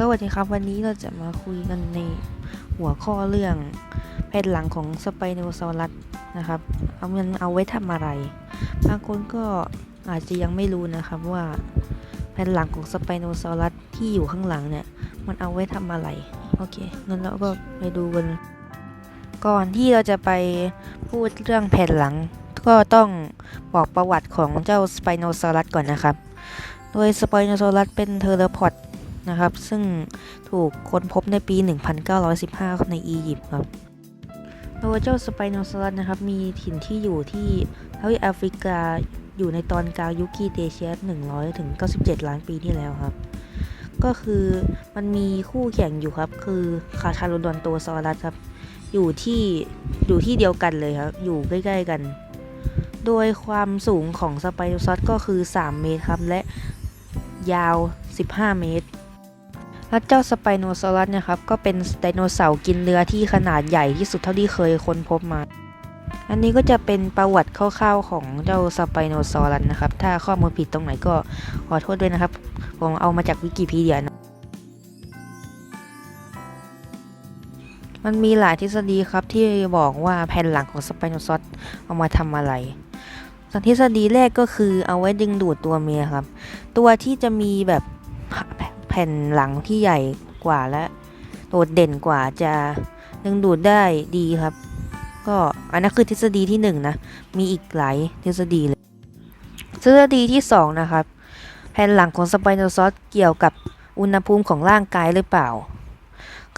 สวัสดีครับ วันนี้เราจะมาคุยกันในหัวข้อเรื่องแผ่นหลังของสไปโนซอรัสนะครับ เอามันเอาไว้ทำอะไร บางคนก็อาจจะยังไม่รู้นะครับว่าแผ่นหลังของสไปโนซอรัสที่อยู่ข้างหลังเนี่ย มันเอาไว้ทำอะไร โอเคงั้นเราก็ไปดูกัน ก่อนที่เราจะไปพูดเรื่องแผ่นหลัง ก็ต้องบอกประวัติของเจ้าสไปโนซอรัสก่อนนะครับ โดยสไปโนซอรัสเป็นเทอร์พอด นะครับ ซึ่งถูกค้นพบในปี 1915 ในอียิปต์ครับโดยเจ้าสไปโนซอรัสนะครับ มีถิ่นที่อยู่ที่ทวีปแอฟริกาอยู่ในตอนกลางยุคกีเตเชียส100 ถึง 97 ล้านปีที่แล้วครับ ก็คือมันมีคู่แข่งอยู่ครับ คือคาทาโรดอนโตซอรัสครับ อยู่ที่อยู่ที่เดียวกันเลยครับ อยู่ใกล้ ๆ กัน โดยความสูงของสไปโนซอรัสก็คือ 3 เมตรครับ และยาว 15 เมตร และเจ้าสไปโนซอรัสนะครับก็เป็นไดโนเสาร์กินเนื้อที่ขนาดใหญ่ที่สุดเท่าที่เคยค้นพบมา อันนี้ก็จะเป็นประวัติคร่าวๆของเจ้าสไปโนซอรัสนะครับ ถ้าข้อมูลผิดตรงไหนก็ขอโทษด้วยนะครับ ผมเอามาจากวิกิพีเดียนะมันมีหลายทฤษฎีครับที่บอกว่าแผ่นหลังของสไปโนซอรัสเอามาทำอะไรทฤษฎีแรกก็คือเอาไว้ดึงดูดตัวเมียครับ ตัวที่จะมีแบบ ผ่นหลังที่ใหญ่กว่าและโดดเด่นกว่าจะดึงดูดได้ดีครับ ก็อันนั้นคือทฤษฎีที่หนึ่งนะมีอีกหลายทฤษฎีเลยทฤษฎีที่สองนะครับ แผ่นหลังของสไปโนซอสเกี่ยวกับอุณหภูมิของร่างกายหรือเปล่า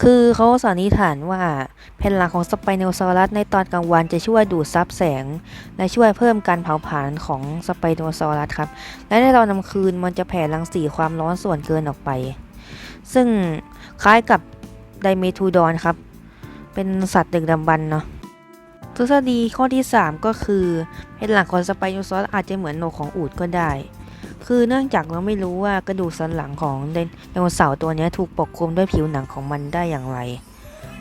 คือเขาสันนิษฐานว่าแผ่นหลังของสไปโนซอรัสในตอนกลางวันจะช่วยดูดซับแสง และช่วยเพิ่มการเผาผลาญของสไปโนซอรัสครับ และในตอนกลางคืนมันจะแผ่รังสีความร้อนส่วนเกินออกไป ซึ่งคล้ายกับไดเมทูดอนครับ เป็นสัตว์ดึกดำบรรเนาะทฤษฎีข้อที่ 3 ก็คือแผ่นหลังของสไปโนซอรัสอาจจะเหมือนโหนของอูฐก็ได้ คือเนื่องจากเราไม่รู้ว่ากระดูกสันหลังของไดโนเสาร์ตัวนี้ถูกปกคลุมด้วยผิวหนังของมันได้อย่างไร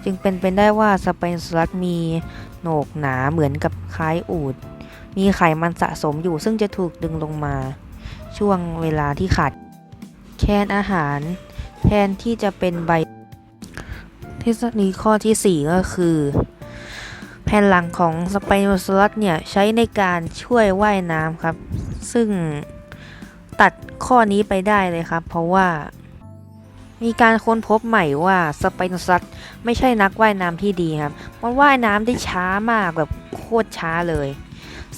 จึงเป็นไปได้ว่าสไปนซอรัสมีโหนกหนาเหมือนกับคล้ายอูฐมีไขมันสะสมอยู่ซึ่งจะถูกดึงลงมา ช่วงเวลาที่ขาดแคลนอาหาร แทนที่จะเป็นใบ ทฤษฎีข้อทีสี่ 4 ก็คือ แผ่นหลังของสไปโนซอรัสเนี่ย ใช้ในการช่วยว่ายน้ำครับ ซึ่ง ตัดข้อนี้ไปได้เลยครับ เพราะว่า มีการค้นพบใหม่ว่าสไปโนซัสไม่ใช่นักว่ายน้ำที่ดีครับ มันว่ายน้ำได้ช้ามากแบบโคตรช้าเลย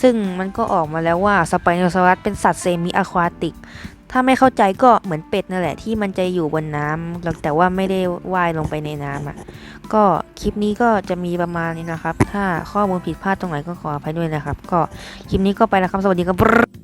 ซึ่งมันก็ออกมาแล้วว่าสไปโนซัสเป็นสัตว์เซมิอะควาติก ถ้าไม่เข้าใจก็เหมือนเป็ดนั่นแหละที่มันจะอยู่บนน้ำแต่ว่าไม่ได้ว่ายลงไปในน้ำอะก็คลิปนี้ก็จะมีประมาณนี้นะครับ ถ้าข้อมูลผิดพลาดตรงไหนก็ขออภัยด้วยนะครับ ก็คลิปนี้ก็ไปแล้วครับ สวัสดีครับ